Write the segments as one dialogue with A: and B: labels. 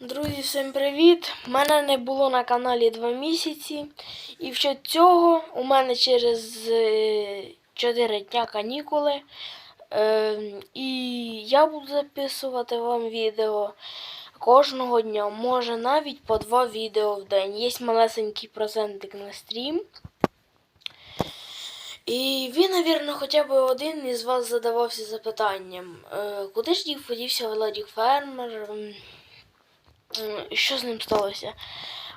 A: Друзі, всім привіт! Мене не було на каналі два місяці. І вже цього у мене через 4 дня канікули. Е, і я буду записувати вам відео кожного дня. Може навіть по два відео в день. Є малесенький процентик на стрім. І він, навірно, хоча б один із вас задавався запитанням, е, куди ж дів подівся Владік Фермер? Що з ним сталося.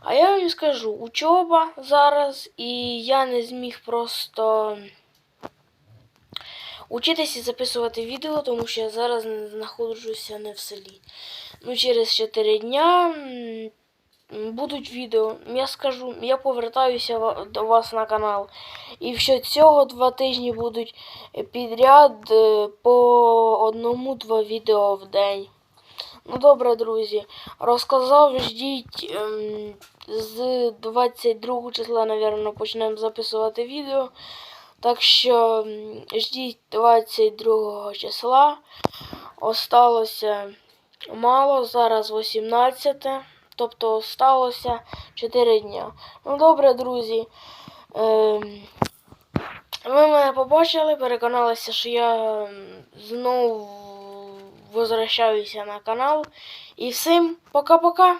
A: А я вам скажу, учоба зараз, і я не зміг просто учитися і записувати відео, тому що я зараз знаходжуся не в селі. Ну, через 4 дня будуть відео. Я скажу, я повертаюся до вас на канал. І ще цього два тижні будуть підряд е, по одному-два відео в день. Ну добре, друзі. Розказав, ждіть ем, з 22 числа, напевно, почнемо записувати відео. Так що ждіть 22 числа. Осталося мало, зараз 18. Тобто осталося 4 дня. Ну добре, друзі. Ем, ви мене побачили, переконалися, що я знову возвращаюся на канал. І всім пока-пока.